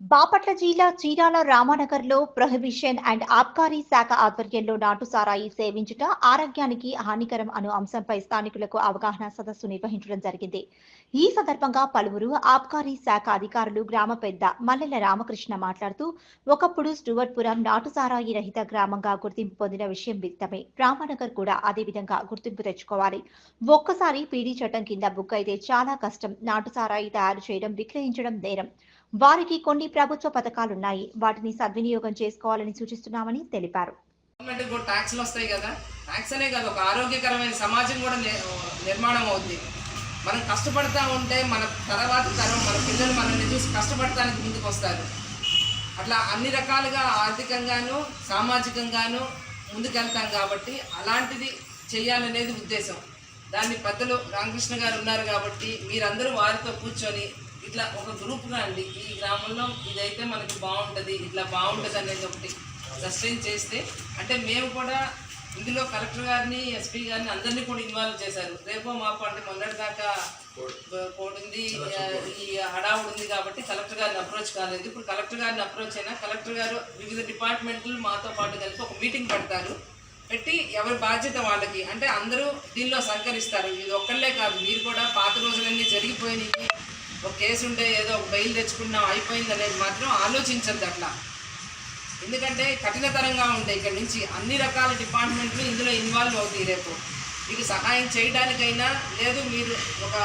బాపట్ల జిల్లా చీరాల రామానగర్లో prohibition and ఆబ్కారీ శాఖ ఆధ్వర్యంలో నాటు సారాయి సేవించుట ఆరోగ్యానికి హానికరం అను అంశంపై స్థానికులకు అవగాహన సదస్సు నిర్వహించడం జరిగింది. ఈ సందర్భంగా పలువురు ఆబ్కారీ శాఖ అధికారులు గ్రామ పెద్ద మల్లెల రామకృష్ణ మాట్లాడుతూ ఒకప్పుడు స్టూవర్ట్పురం నాటు సారాయి రహిత గ్రామంగా గుర్తింపు పొందిన విషయం విదితమే రామానగర్ కూడా అదే విధంగా గుర్తింపు తెచ్చుకోవాలి. ఒక్కసారి పీడీ చట్టం కింద బుక్ అయితే చాలా కష్టం. నాటు సారాయి తయారు చేయడం విక్రయించడం నేరం. వారికి కొన్ని ప్రభుత్వ పథకాలున్నాయి. వాటిని సద్వినియోగం చేసుకోవాలని సూచిస్తున్నామని తెలిపారు. గవర్నమెంట్ కూడా ట్యాక్స్లు వస్తాయి కదా. ట్యాక్స్ అనే కాదు ఒక ఆరోగ్యకరమైన సమాజం కూడా నిర్మాణం అవుతుంది మనం కష్టపడతా ఉంటే మన తర్వాత తరం మన పిల్లలు మనల్ని చూసి కష్టపడటానికి ముందుకు వస్తారు. అట్లా అన్ని రకాలుగా ఆర్థికంగాను సామాజికంగాను ముందుకెళ్తాం కాబట్టి అలాంటిది చేయాలనేది ఉద్దేశం. దాన్ని పెద్దలు రామకృష్ణ గారు ఉన్నారు కాబట్టి మీరందరూ వారితో కూర్చొని ఇట్లా ఒక గ్రూప్గా అండి. ఈ గ్రామంలో ఇదైతే మనకి బాగుంటుంది ఇట్లా బాగుంటుంది అనేది ఒకటి సస్టైన్ చేస్తే అంటే మేము కూడా ఇందులో కలెక్టర్ గారిని ఎస్పీ గారిని అందరినీ కూడా ఇన్వాల్వ్ చేశారు. రేపో మాపు అంటే మొన్నటి దాకా కోడ్ ఈ హడావుడు ఉంది కాబట్టి కలెక్టర్ గారిని అప్రోచ్ కాలేదు. ఇప్పుడు కలెక్టర్ గారిని అప్రోచ్ అయినా కలెక్టర్ గారు వివిధ డిపార్ట్మెంట్లు మాతో పాటు కలిపి ఒక మీటింగ్ పెడతారు. పెట్టి ఎవరి బాధ్యత వాళ్ళకి అంటే అందరూ దీనిలో సహకరిస్తారు. ఇది ఒక్కళ్ళే కాదు మీరు కూడా పాత రోజులన్నీ జరిగిపోయినాయి. ఒక కేసు ఉంటే ఏదో ఒక బెయిల్ తెచ్చుకున్నాం అయిపోయింది అనేది మాత్రం ఆలోచించద్దు అట్లా. ఎందుకంటే కఠినతరంగా ఉంటాయి ఇక్కడ నుంచి అన్ని రకాల డిపార్ట్మెంట్లు ఇందులో ఇన్వాల్వ్ అవుతాయి రేపు. మీకు సహాయం చేయడానికైనా లేదు మీరు ఒక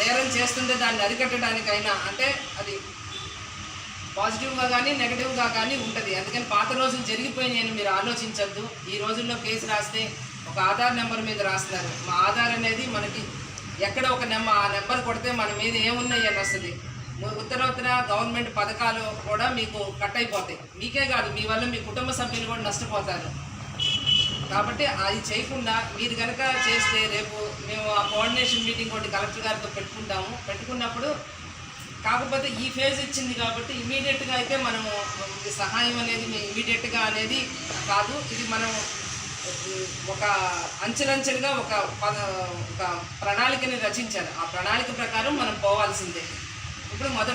నేరం చేస్తుంటే దాన్ని అరికట్టడానికైనా అంటే అది పాజిటివ్గా కానీ నెగటివ్గా కానీ ఉంటుంది. అందుకని పాత రోజులు జరిగిపోయినాయని మీరు ఆలోచించద్దు. ఈ రోజుల్లో కేసు రాస్తే ఒక ఆధార్ నెంబర్ మీద రాస్తున్నారు. మా ఆధార్ అనేది మనకి ఎక్కడ ఒక నెంబర్ ఆ నెంబర్ కొడితే మన మీద ఏమున్నాయి అని వస్తుంది. ఉత్తర ఉత్తర గవర్నమెంట్ పథకాలు కూడా మీకు కట్ అయిపోతాయి. మీకే కాదు మీ వల్ల మీ కుటుంబ సభ్యులు కూడా నష్టపోతారు. కాబట్టి అది చేయకుండా మీరు కనుక చేస్తే రేపు మేము ఆ కోఆర్డినేషన్ మీటింగ్ ఒకటి కలెక్టర్ గారితో పెట్టుకుంటాము. పెట్టుకున్నప్పుడు కాకపోతే ఈ ఫేజ్ ఇచ్చింది కాబట్టి ఇమీడియట్గా అయితే మనము సహాయం అనేది ఇమీడియట్గా అనేది కాదు. ఇది మనం ఒక అంచెలంచెలుగా ఒక పద ఒక ప్రణాళికని రచించారు. ఆ ప్రణాళిక ప్రకారం మనం పోవాల్సిందే. ఇప్పుడు మొదటి